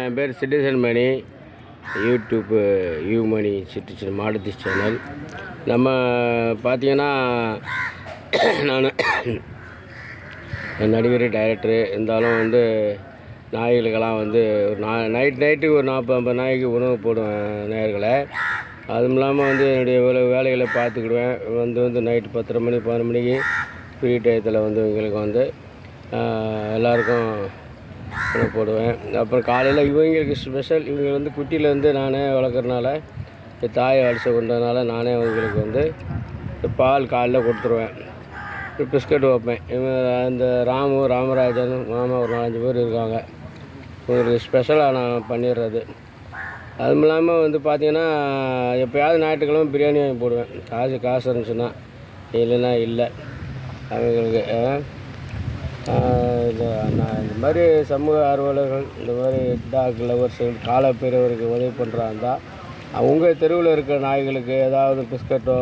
என் பேர் citizen Mani. YouTube U Mani citizen மாடுதி channel. நம்ம பார்த்தீங்கன்னா நான் நடிகர் டைரக்டரு இருந்தாலும் வந்து நாய்களுக்கெல்லாம் வந்து ஒரு நா நைட் நைட்டு ஒரு நாற்பது ஐம்பது நாய்க்கு உணவு போடுவேன் நேர்களை. அதுவும் இல்லாமல் வந்து என்னுடைய வேலை வேலைகளை பார்த்துக்கிடுவேன். வந்து வந்து நைட்டு பத்தரை மணி பதினொரு மணிக்கு ஃப்ரீ டயத்தில் வந்து எங்களுக்கு வந்து எல்லாருக்கும் போடுவேன். அப்புறம் காலையில் இவங்களுக்கு ஸ்பெஷல் இவங்க வந்து குட்டியிலேருந்து நானே வளர்க்குறனால தாயை அடித்து கொண்டதுனால நானே அவங்களுக்கு வந்து பால் காலைல கொடுத்துருவேன். பிஸ்கட் வைப்பேன். இவன் அந்த ராமு ராமராஜன் மாமா ஒரு நாலஞ்சு பேர் இருக்காங்க. ஒரு ஸ்பெஷலாக நான் பண்ணிடுறது. அதுவும் இல்லாமல் வந்து பார்த்தீங்கன்னா எப்போயாவது ஞாயிற்றுக்கிழமை பிரியாணி வாங்கி போடுவேன். காசு காசு இருந்துச்சுன்னா இல்லைன்னா இல்லை. அவங்களுக்கு இது மாதிரி சமூக ஆர்வலர்கள் இந்த மாதிரி டாக் லவர்ஸ் காலப்பேரவருக்கு உதவி பண்ணுறாந்தா அவங்க தெருவில் இருக்கிற நாய்களுக்கு ஏதாவது பிஸ்கட்டோ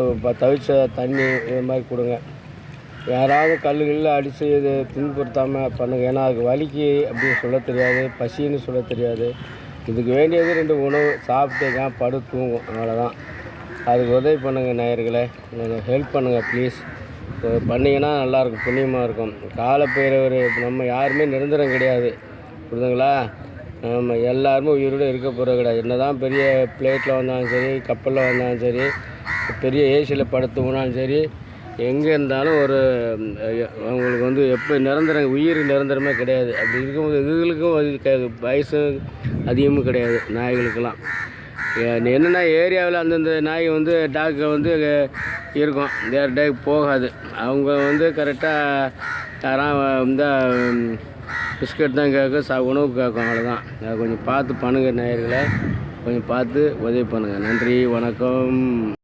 இப்போ தவிச்ச தண்ணி இது மாதிரி கொடுங்க. யாராவது கல்லுகளில் அடித்து இது துன்புறுத்தாமல் பண்ணுங்கள் ஏன்னா அதுக்கு வலிக்கு அப்படின்னு சொல்ல தெரியாது பசின்னு சொல்ல தெரியாது. இதுக்கு வேண்டியது ரெண்டு உணவு சாப்பிட்டுங்க படு தூங்கும். அவ்வளோதான் அதுக்கு உதவி பண்ணுங்கள் நேயர்களை. கொஞ்சம் ஹெல்ப் பண்ணுங்கள் ப்ளீஸ் பண்ணிங்கன்னா நல்லாயிருக்கும் புண்ணியமாக இருக்கும். காலப்பயிரவர் நம்ம யாருமே நிரந்தரம் கிடையாது. புரிதுங்களா நம்ம எல்லாருமே உயிரோடு இருக்க போகிறது கிடையாது. என்ன தான் பெரிய பிளேட்டில் வந்தாலும் சரி கப்பலில் வந்தாலும் சரி பெரிய ஏசியில் படுத்துனாலும் சரி எங்கே இருந்தாலும் ஒரு அவங்களுக்கு வந்து எப்போ நிரந்தரம் உயிர் நிரந்தரமே கிடையாது. அப்படி இருக்கும்போது இதுகளுக்கும் வயசு அதிகமும் கிடையாது நாய்களுக்கெல்லாம். என்னென்னா ஏரியாவில் அந்தந்த நாய் வந்து டாக்டர் வந்து இருக்கும். தேர் டே போகாது. அவங்க வந்து கரெக்டாக யாராவது இந்த பிஸ்கட் தான் கேட்கும் சா உணவு கேட்கும் அவ்வளோதான் அதை கொஞ்சம் பார்த்து பண்ணுங்கள் நேயர்களை. கொஞ்சம் பார்த்து உதவி பண்ணுங்கள் நன்றி வணக்கம்.